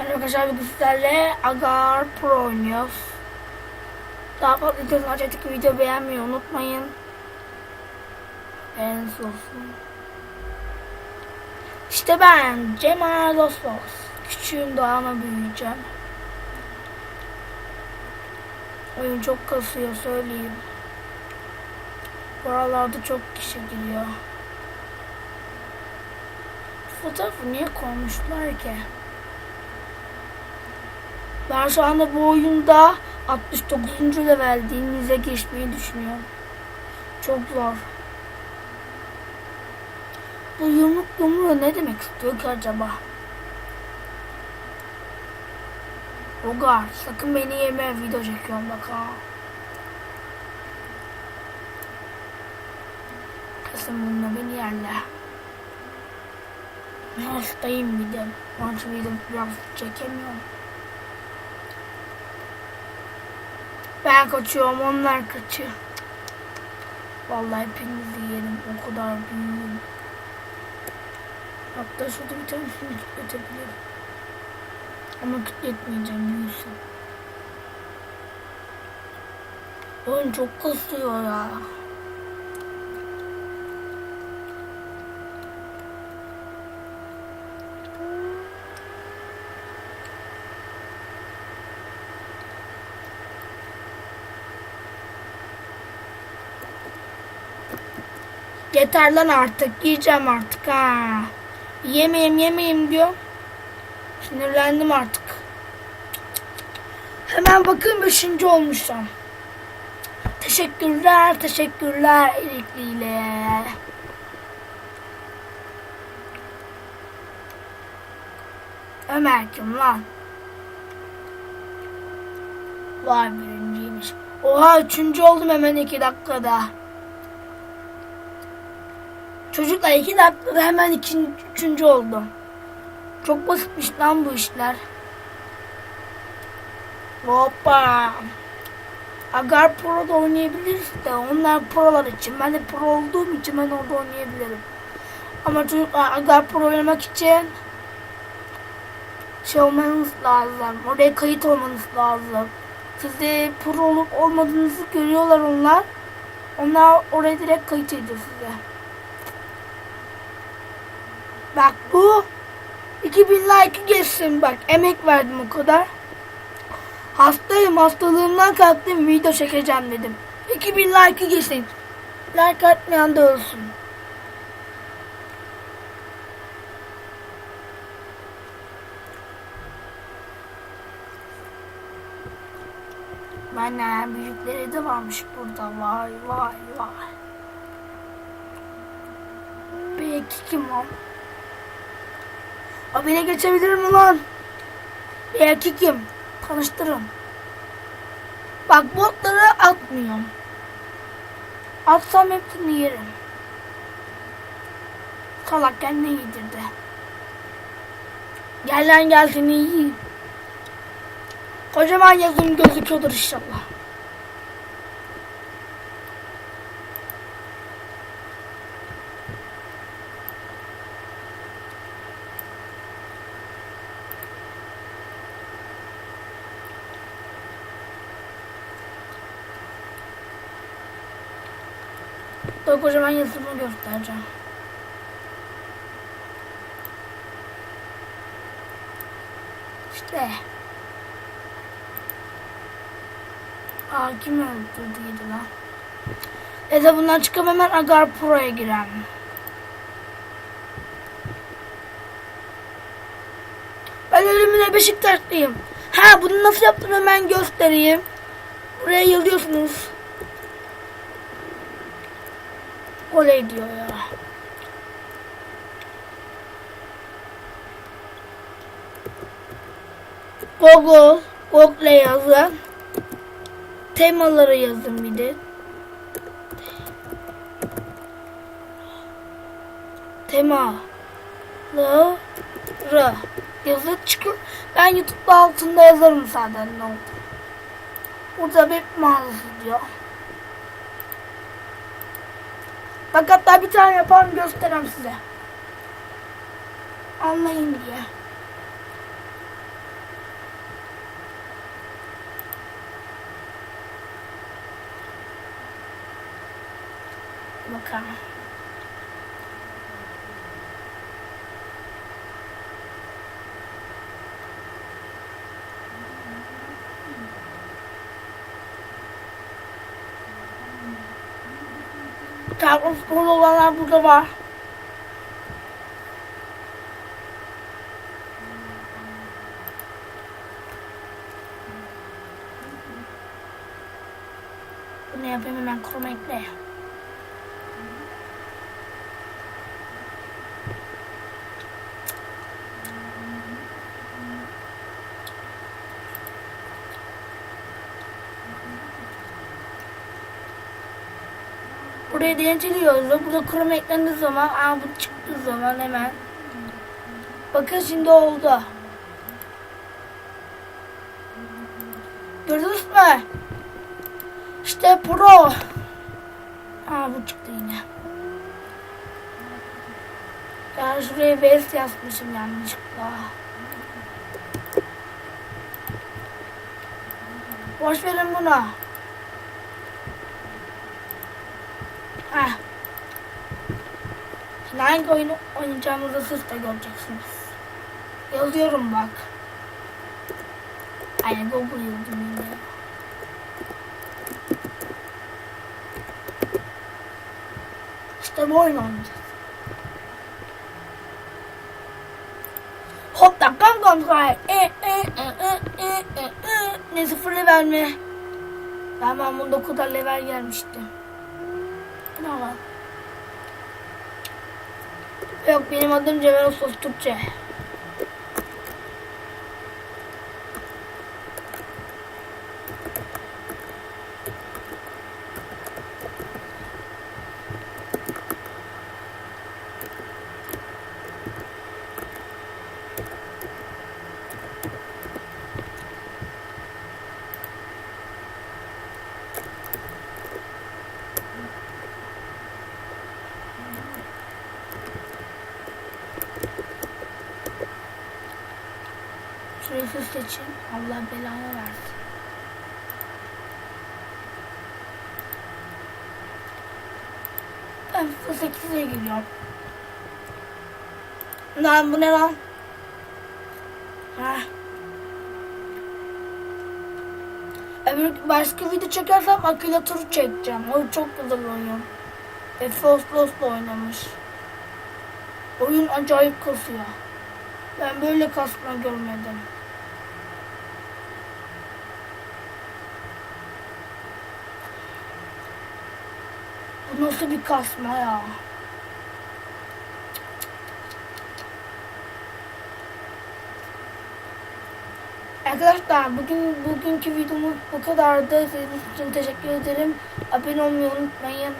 Arkadaşlar bugün sizlerle Agar Pro oynuyoruz. Daha fazla videosu açık video beğenmeyi unutmayın. En olsun. İşte ben Cemal Oslos. Küçüğüm daha ama büyüyeceğim. Oyun çok kasıyor söyleyeyim. Bu aralarda çok kişi giriyor. Fotoğrafı niye koymuşlar ki? Ben şu anda bu oyunda 69. level denize geçmeyi düşünüyorum. Çok zor. Bu yumruk yumruğu ne demek istiyor ki acaba? Rogar sakın beni yeme video çekiyorum bak ha. Kesin bununla beni yerler. Hastayım bir de. Şu video biraz çekemiyorum. Ben kaçıyorum onlar kaçıyor. Vallahi hepinizi yerim o kadar büyüğüm. Hatta şurada bir tane şunu kütletebilirim. Ama kütletmeyeceğim büyüsün. Oyun çok kasıyor ya. Yeter lan artık. Yiyeceğim artık ha. Yemeyeyim yemeyeyim diyor. Sinirlendim artık. Hemen bakın beşinci olmuşum. Teşekkürler, teşekkürler ilikliyle. Ömer kim lan? Vay birinciymiş. Oha üçüncü oldum hemen iki dakikada. Çocuklar iki dakikada hemen ikinci, üçüncü oldum. Çok basitmiş lan bu işler. Hoppa. Agar Pro'da oynayabiliriz de onlar prolar için. Ben de pro olduğum için ben orada oynayabilirim. Ama çocuklar Agar Pro oynamak için şey olmanız lazım. Oraya kayıt olmanız lazım. Siz de pro olup olmadığınızı görüyorlar onlar. Onlar oraya direkt kayıt ediyor size. Bak bu 2000 like geçsin bak emek verdim o kadar. Hastayım hastalığımdan kalktım video çekeceğim dedim. 2000 like geçsin. Like atmayan da ölsün. Benden büyükleri de varmış burada. Vay vay vay. Peki kim o? O beni geçebilir mi lan? Bir erkekim. Tanıştırın. Bak botları atmıyorum. Atsam hepsini yerim. Salak kendine yedirdi. Gel lan gel seni yiyeyim. Kocaman yazım gözüküyordur inşallah. Dur kocaman yazımı göstereceğim. İşte. Aa kim öldürdüydü lan? Ya da bundan çıkıp hemen Agar Pro'ya giren. Ben ölümüne Beşiktaşlıyım. Ha bunu nasıl yaptım hemen göstereyim. Buraya yazıyorsunuz. Oley diyor ya. Google, Google yazın. Temaları yazın bir de. Temaları yazı çıkıyor. Ben YouTube'da altında yazarım zaten ne oldu. Burada bir mağazası diyor. Bak hatta bir tane yaparım göstereyim size. Anlayın diye. Bakalım. Trabzonspor olanlar burada var. Bunu yapayım hemen kuruma ekle. Buraya denetiliyoruz. Burada kurum eklendiği zaman, aa bu çıktığı zaman hemen. Bakın şimdi oldu. Gördünüz mü? İşte pro. Aa bu çıktı yine. Ya şuraya vest yazmışım yanlışlıkla. Boş verin bunu. Heh. Şimdi hangi oyunu oynayacağımızı siz de göreceksiniz. Yazıyorum bak. Aynen Google yazdım yine. İşte bu oyun oynayacağız. Hop da gam gam. E e e e e e e. Ne sıfır level mi? Ben ben bunda kadar level gelmişti. Var? Yok benim adım Cemal Sos Türkçe. Siz seçin. Allah belanı versin. Ben FIFA 8'e giriyorum. Lan bu ne lan? Heh. Öbür başka video çekersem Akila turu çekeceğim. O çok güzel oyun. Efe Oslos'la oynamış. Oyun acayip kasıyor. Ben böyle kasma görmedim. Bu nasıl bir kasma ya? Arkadaşlar bugün bugünkü videomuz bu kadardı. Sizin için teşekkür ederim. Abone olmayı unutmayın.